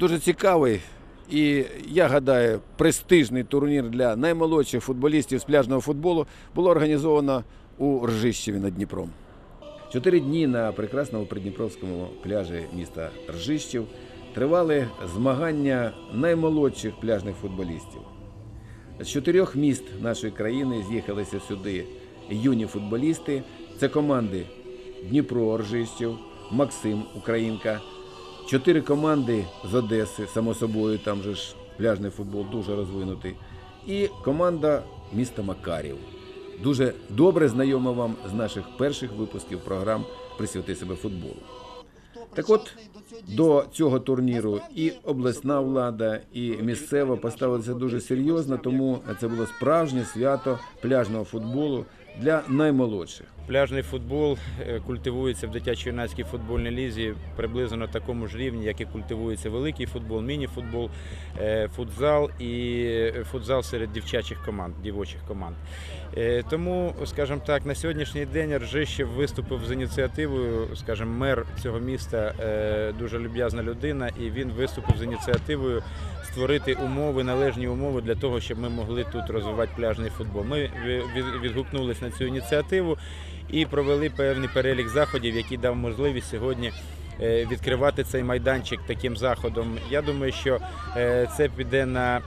Дуже цікавий і, я гадаю, престижний турнір для наймолодших футболістів з пляжного футболу було організовано у Ржищеві над Дніпром. Чотири дні на прекрасному придніпровському пляжі міста Ржищів тривали змагання наймолодших пляжних футболістів. З чотирьох міст нашої країни з'їхалися сюди юні футболісти. Це команди Дніпро Ржищів, Максим Українка, чотири команди з Одеси, само собою, там же ж пляжний футбол дуже розвинутий, і команда міста Макарів. Дуже добре знайома вам з наших перших випусків програм Присвяти себе футболу. Так от до цього турніру і обласна влада, і місцева поставилися дуже серйозно, тому це було справжнє свято пляжного футболу для наймолодших. Пляжний футбол е, культивується в дитячо-юнацькій футбольній лізі приблизно на такому ж рівні, як і культивується великий футбол, міні-футбол, е, футзал і е, футзал серед дівчачих команд, дівочих команд. Тому, скажімо так, на сьогоднішній день Ржищев виступив з ініціативою, скажімо, мер цього міста дуже люб'язна людина, і він виступив з ініціативою створити умови, належні умови для того, щоб ми могли тут розвивати пляжний футбол. Ми ві- відгукнулись на цю ініціативу і провели певний перелік заходів, який дав можливість сьогодні. Е, Відкривати цей майданчик таким заходом. Я думаю, що е, це піде на,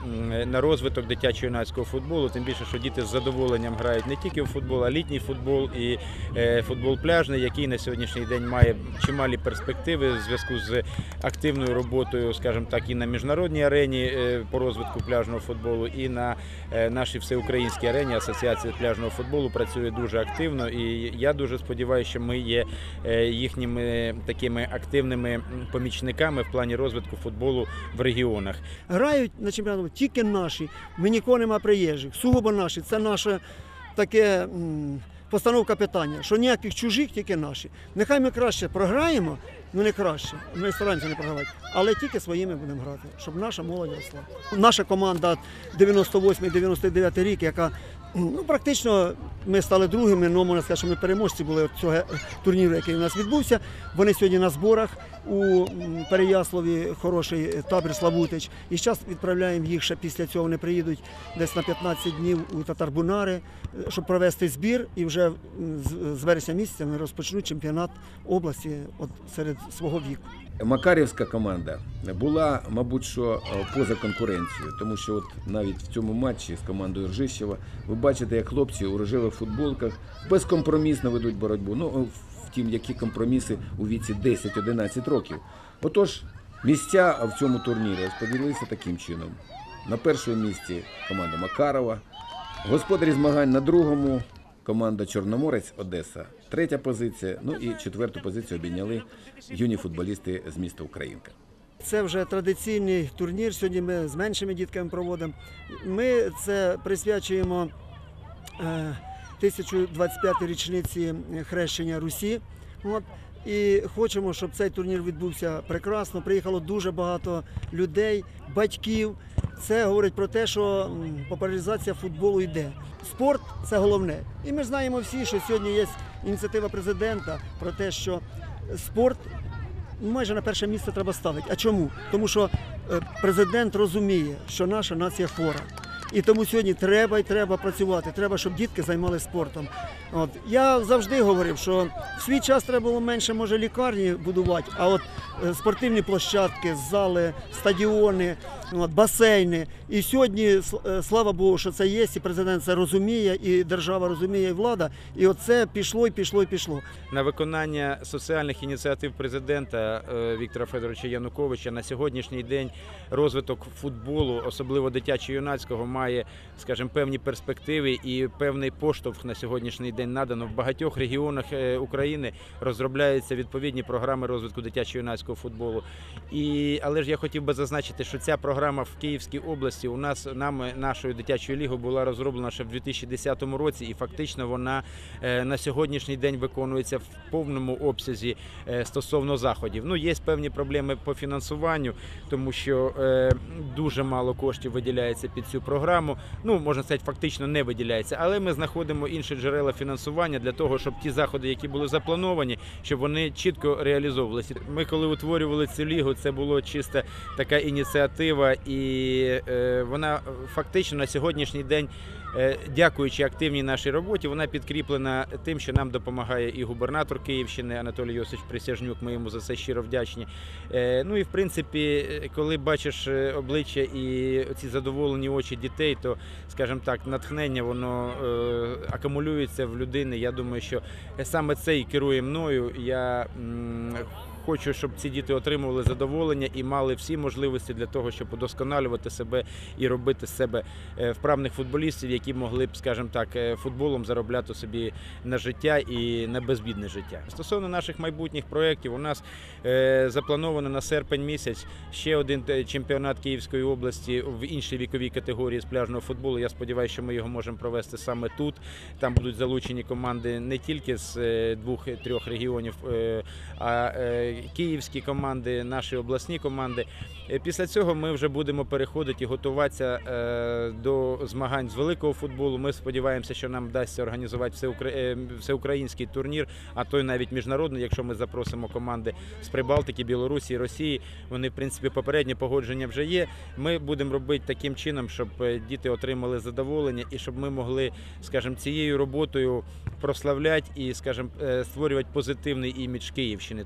на розвиток дитячо-юнацького футболу. Тим більше, що діти з задоволенням грають не тільки в футбол, а літній футбол і е, футбол пляжний, який на сьогоднішній день має чималі перспективи в зв'язку з активною роботою, скажімо так, і на міжнародній арені по розвитку пляжного футболу, і на нашій всеукраїнській арені Асоціація пляжного футболу працює дуже активно. І я дуже сподіваюся, що ми є їхніми такими активними м, помічниками в плані розвитку футболу в регіонах. Грають на чемпіонаті тільки наші. Ми нікого нема приїжджих. Сугубо наші. Це наше таке постановка питання, що ніяких чужих, тільки наші. Нехай ми краще програємо, ну не краще. Ми стараємося не програвати, але тільки своїми будемо грати, щоб наша молодь росла. Наша команда 98-99 рік, яка ну, практично ми стали другими, ну можна сказати, що ми переможці були цього турніру, який у нас відбувся. Вони сьогодні на зборах у м, Переяславі хороший табір Славутич. І зараз відправляємо їх ще після цього. Вони приїдуть десь на 15 днів у Татарбунари, е, щоб провести збір. І вже з, з вересня місяця вони розпочнуть чемпіонат області от серед свого віку. Макарівська команда була, мабуть, що е, поза конкуренцією, тому що от навіть в цьому матчі з командою Ржищева ви бачите, як хлопці у рожевих футболках безкомпромісно ведуть боротьбу. Ну, втім, які компроміси у віці 10-11 років. Отож, місця в цьому турнірі розподілилися таким чином. На першому місці команда Макарова, господарі змагань на другому команда Чорноморець Одеса. Третя позиція. Ну і четверту позицію обійняли юні футболісти з міста Українка. Це вже традиційний турнір. Сьогодні ми з меншими дітками проводимо. Ми це присвячуємо е, 1025 річниці хрещення Русі. От. І хочемо, щоб цей турнір відбувся прекрасно. Приїхало дуже багато людей, батьків. Це говорить про те, що популяризація футболу йде. Спорт це головне. І ми знаємо всі, що сьогодні є ініціатива президента про те, що спорт майже на перше місце треба ставити. А чому? Тому що е, президент розуміє, що наша нація хвора. І тому сьогодні треба і треба працювати. Треба, щоб дітки займалися спортом. От я завжди говорив, що в свій час треба було менше може лікарні будувати, а от спортивні площадки, зали, стадіони, басейни. І сьогодні, е, слава Богу, що це є, і президент це розуміє, і держава розуміє, і влада. І оце пішло, і пішло, і пішло. на виконання соціальних ініціатив президента е, Віктора Федоровича Януковича на сьогоднішній день розвиток футболу, особливо дитячо-юнацького, має, скажімо, певні перспективи і певний поштовх на сьогоднішній день надано. В багатьох регіонах е, України розробляються відповідні програми розвитку дитячо-юнацького футболу. І, але ж я хотів би зазначити, що ця програма в Київській області у нас нами нашою дитячою лігою була розроблена ще в 2010 році, і фактично вона е, на сьогоднішній день виконується в повному обсязі е, стосовно заходів. Ну, є певні проблеми по фінансуванню, тому що е, дуже мало коштів виділяється під цю програму. Ну, можна сказати, фактично не виділяється, але ми знаходимо інші джерела фінансування для того, щоб ті заходи, які були заплановані, щоб вони чітко реалізовувалися. Ми коли утворювали цю лігу, це було чисто така ініціатива, і е, вона фактично на сьогоднішній день, е, дякуючи активній нашій роботі, вона підкріплена тим, що нам допомагає і губернатор Київщини Анатолій Йосифович Присяжнюк. Ми йому за це щиро вдячні. Е, Ну і в принципі, коли бачиш обличчя і ці задоволені очі дітей, то скажімо так, натхнення воно акумулюється в людини. Я думаю, що саме це і керує мною. Я хочу, щоб ці діти отримували задоволення і мали всі можливості для того, щоб удосконалювати себе і робити з себе е, вправних футболістів, які могли б, скажімо так, е, футболом заробляти собі на життя і на безбідне життя. Стосовно наших майбутніх проєктів, у нас е, заплановано на серпень місяць ще один чемпіонат Київської області в іншій віковій категорії з пляжного футболу. Я сподіваюся, що ми його можемо провести саме тут. Там будуть залучені команди не тільки з двох-трьох регіонів, а київські команди, наші обласні команди. Е, Після цього ми вже будемо переходити і готуватися е, до змагань з великого футболу. Ми сподіваємося, що нам вдасться організувати е, всеукраїнський турнір, а то й навіть міжнародний, якщо ми запросимо команди з Прибалтики, Білорусі, Росії. Вони, в принципі, попереднє погодження вже є. Ми будемо робити таким чином, щоб діти отримали задоволення і щоб ми могли, скажімо, цією роботою прославляти і, скажімо, створювати позитивний імідж Київщини.